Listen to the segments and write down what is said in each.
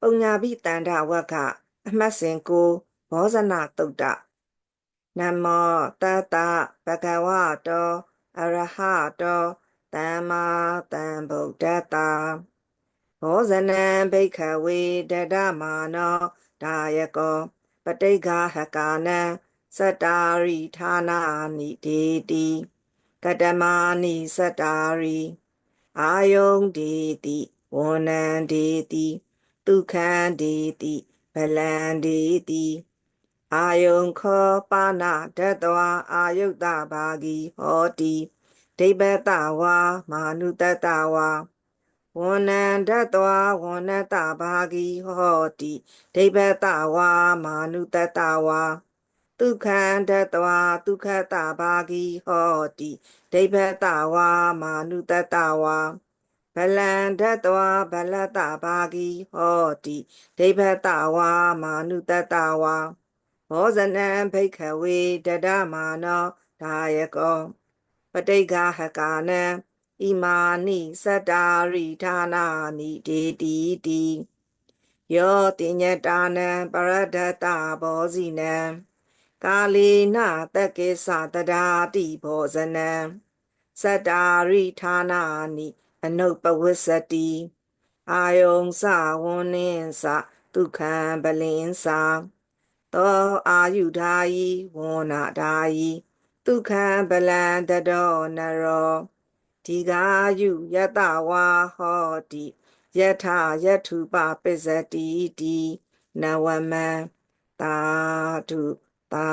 ပုံညာပိတန္တဝက္ခအမှတ်စဉ်ကိုဘောဇနတုတ်တနမောတတဘဂဝတောအရဟတောသမ္မာသမ္ဗုဒ္ဓတ္တဘောဇနံဘိက္ခဝေတဒမာနောဒါယကောပဋိက္ခဟကာနံစတ္တာရိဌာနာနိဒေတိကတမနိစတ္တာရိအာယုန်ဒေတိဝန္နံဒေတိ ဒုက္ခံဒေတိဗလံဒေတိအာယုန်ခောပါဏဒတ္တဝါအာယုတ္တဘာဂီဟောတိဒိဗ္ဗတဝါမာနုတတဝါဝန္နံဒတ္တဝါဝန္နတဘာဂီဟောတိဒိဗ္ဗတဝါမာနုတတဝါဒုက္ခံဒတ္တဝါဒုက္ခတဘာဂီဟောတိဒိဗ္ဗတဝါမာနုတတဝါ ဗလံဓတ္တဝါဗလတဘာဂီဟောတိဒိဗ္ဗတဝါမာနုတတဝါဘောဇနံဘိက္ခဝေတဒမာနောဒါယကောပဋိက္ခဟကာနံဣမာနိစတ္တာရိဌာနာနိဒေတိတိယောတိညတာနံပရဒတ္တဘောဇိနံကာလေနတက္ကေသတဒါတိဘောဇနံစတ္တာရိဌာနာနိ အနုပဝစ္စတိအာယုံစဝန္နင်းစဒုက္ခံပလင်းစာသောအာယုဓာယီဝန္နာဓာယီဒုက္ခံပလံတတောနရောဒီကာယုယတဝါဟောတိယထယထုပပစ္စတိတိနဝမံသာဓုသာ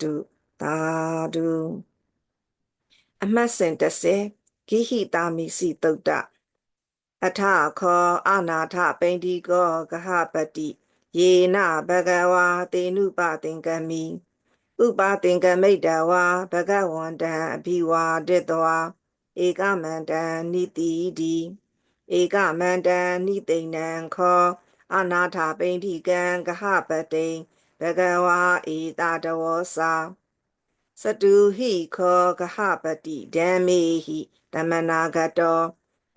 ဓုသာဓုအမှတ်စဉ်30 ဂိဟိတာမိစီတုတ်တအထခောအနာထပိန္ဒီကောကဟပတိယေနဘဂဝါတေနုပသင်္ကမိဥပသင်္ကမိတဝါဘဂဝန္တံအဘိဝါဒိတဝါဧကမန္တံနိတိဒီဧကမန္တံနိသိဏံခောအနာထပိန္ဒီကံကဟပတိဘဂဝါဧတတဝောစာ စတုဟိခောကဟပတိဓမ္မေဟိတမနာဂတော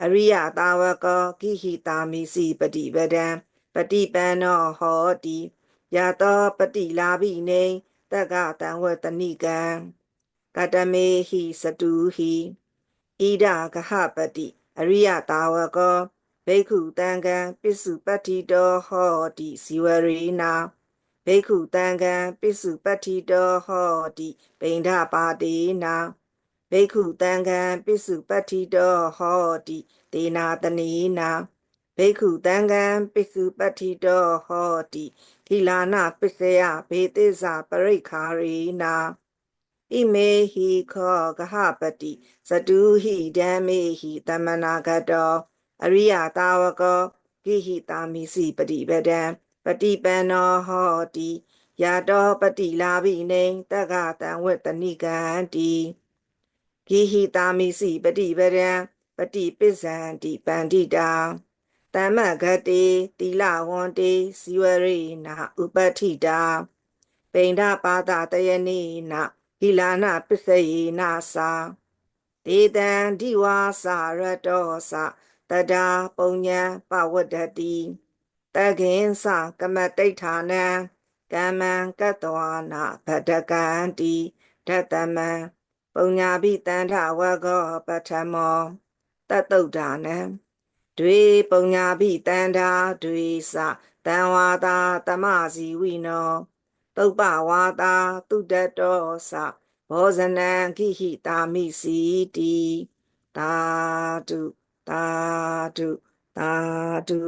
အရိယတာဝကောကိဟိတာမိစီပฏิပဒံပฏิပန္နောဟောတိယတောပฏิလာဘိနေတက္ကတံဝတနိကံကတမေဟိစတုဟိဣဒကဟပတိအရိယတာဝကောဘိက္ခုတံကံပစ္စုပတ္တိတောဟောတိဇီဝရေနာ ဘိက္ခုတံကံပစ္စုပတ္တိတောဟောတိပိန္ဒပါတိနာဘိက္ခုတံကံပစ္စုပတ္တိတောဟောတိဒေနာတနေနာဘိက္ခုတံကံပစ္စုပတ္တိတောဟောတိသီလာနာပစ္စယဘေတိဇာပရိခာရေနာဣမေဟိခောကဟပတိသတုဟိဓမ္မေဟိတမနာဂတောအရိယတာဝကောဂိဟိတာမိစီပฏิပဒံ ပฏิပန္နောဟောတိယာတောပတိလာဘိနေတက္ကတံဝတ္တနိကံတိဂိဟိတာမိစီပฏิပဒံပฏิပစ္ဆန္တိပန္တိတာတမ္မဂတိတိလဝန္တိဇီဝရိနာဥပတိတာပိန္ဒပါဒတယနိနာကိလာနာပစ္စယေနာသာဒေတံဒီဝါစာရတောသတဒါပုံညာပဝတ္တတိ တခင်္စကမတိဋ္ဌာနံကမ္မံကတ္တဝနာဗဒကံတိဓတ္တမံပုံညာပိတန္ထဝကောပထမောတတုဒ္ဒါနံတွေပုံညာပိတန္ထာတွေစတံဝါတာတမစီဝိနောတုပ္ပဝါတာတုတတောစဘောဇနံခိဟိတာမိစီတိတာတုတာတုတာတု